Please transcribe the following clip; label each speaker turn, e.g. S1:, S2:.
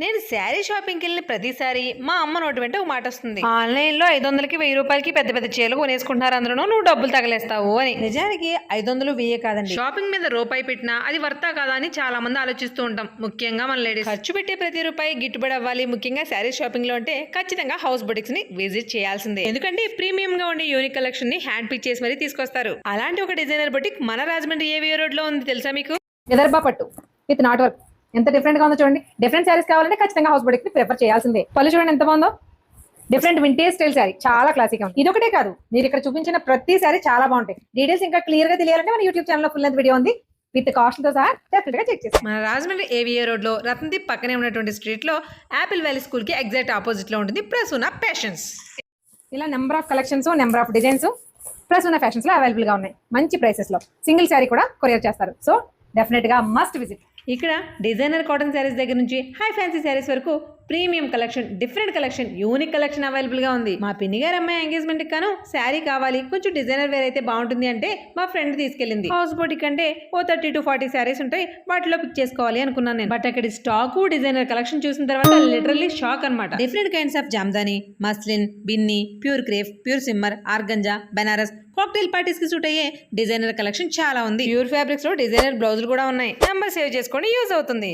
S1: నేను శారీ షాపింగ్కి వెళ్ళిన ప్రతిసారి మా అమ్మ నోటి వెంట ఒక మాట వస్తుంది. ఆన్లైన్లో ఐదు వందలకి వెయ్యి రూపాయలకి పెద్ద పెద్ద చీరలు కొనేసుకుంటున్నారు అందులో నువ్వు డబ్బులు తగలేస్తావు అని. నిజానికి ఐదు వందలు వెయ్యే కాదండి. షాపింగ్ మీద రూపాయి పెట్టినా అది వర్తా కాదా అని చాలా మంది ఆలోచిస్తూ ఉంటాం. ముఖ్యంగా మన లేడీస్. ఖర్చు పెట్టే ప్రతి రూపాయి గిట్టుబడి అవ్వాలి. ముఖ్యంగా శారీ షాపింగ్లో అంటే ఖచ్చితంగా హౌస్ బొటిక్స్ని విజిట్ చేయాల్సిందే. ఎందుకంటే ప్రీమియం గా ఉండే యూనిక్ కలెక్షన్ని హ్యాండ్ పిక్ చేసి మరీ తీసుకొస్తారు. అలాంటి ఒక డిజైనర్ బొటిక్ మన రాజమండ్రి ఏవియో రోడ్లో ఉంది తెలుసా మీకు?
S2: విదర్భ పట్టు. With not work. ఎంత డిఫరెంట్గా ఉందో చూడండి. డిఫరెంట్ శారీస్ కావాలంటే ఖచ్చితంగా హౌస్ బొటిక్ని ప్రిఫర్ చేయాల్సిందే. పళ్ళు చూడండి ఎంత బాగుందో. డిఫరెంట్ వింటేజ్ స్టైల్ శారీ చాలా క్లాసిక్ ఉంది. ఇది ఒకటే కాదు. మీరు ఇక్కడ చూపించిన ప్రతి శారీ చాలా బాగుంటాయి. డీటెయిల్స్ ఇంకా క్లియర్గా తెలియాలంటే మన YouTube channel full length video ఉంది. విత్ కాస్ట్తో సహా డెఫినెట్గా చెక్ చేస్తాం
S1: మన రాజమండ్రి ఏవియో రోడ్లో రత్నదీప్ పక్కనే ఉన్నటువంటి స్ట్రీట్లో యాపిల్ వ్యాలీ స్కూల్కి ఎగ్జాక్ట్ ఆపోజిట్లో ఉంటుంది ప్రసూన ప్యాషన్స్
S2: ఇలా number of collections number of designs plus ఉన్న ఫ్యాషన్స్లో అవైలబుల్గా ఉన్నాయి. మంచి ప్రైసెస్లో. సింగిల్ శారీ కూడా కొరియర్ చేస్తారు. సో డెఫినెట్గా మస్ట్ విజిట్
S1: ఇక్కడ డిజైనర్ కాటన్ శారీస్ దగ్గర నుంచి హై ఫ్యాన్సీ శారీస్ వరకు premium collection different collection unique collection అవైలబుల్గా ఉంది. మా పిన్ని గారు అమ్మాయి ఎంగేజ్మెంట్ కాను శారీ కావాలి కొంచెం డిజైనర్ వేర్ అయితే బాగుంటుంది అంటే మా ఫ్రెండ్ తీసుకెళ్ళింది. హౌస్ బోటిక్ కంటే ఓ థర్టీ టు ఫార్టీ శారీస్ ఉంటాయి వాటిలో పిక్ చేసుకోవాలి అనుకున్నాను నేను. బట్ అక్కడ స్టాకు డిజైనర్ కలెక్షన్ చూసిన తర్వాత లిటరల్లీ షాక్ అన్నమాట. Different kinds of Jamdani muslin Binni pure crepe pure shimmer organza Banaras cocktail పార్టీస్కి సూట్ అయ్యే డిజైనర్ కలెక్షన్ చాలా ఉంది. ప్యూర్ ఫ్యాబ్రిక్స్లో డిజైనర్ బ్లౌజులు కూడా ఉన్నాయి. నెంబర్ సేవ్ చేసుకొని యూజ్ అవుతుంది.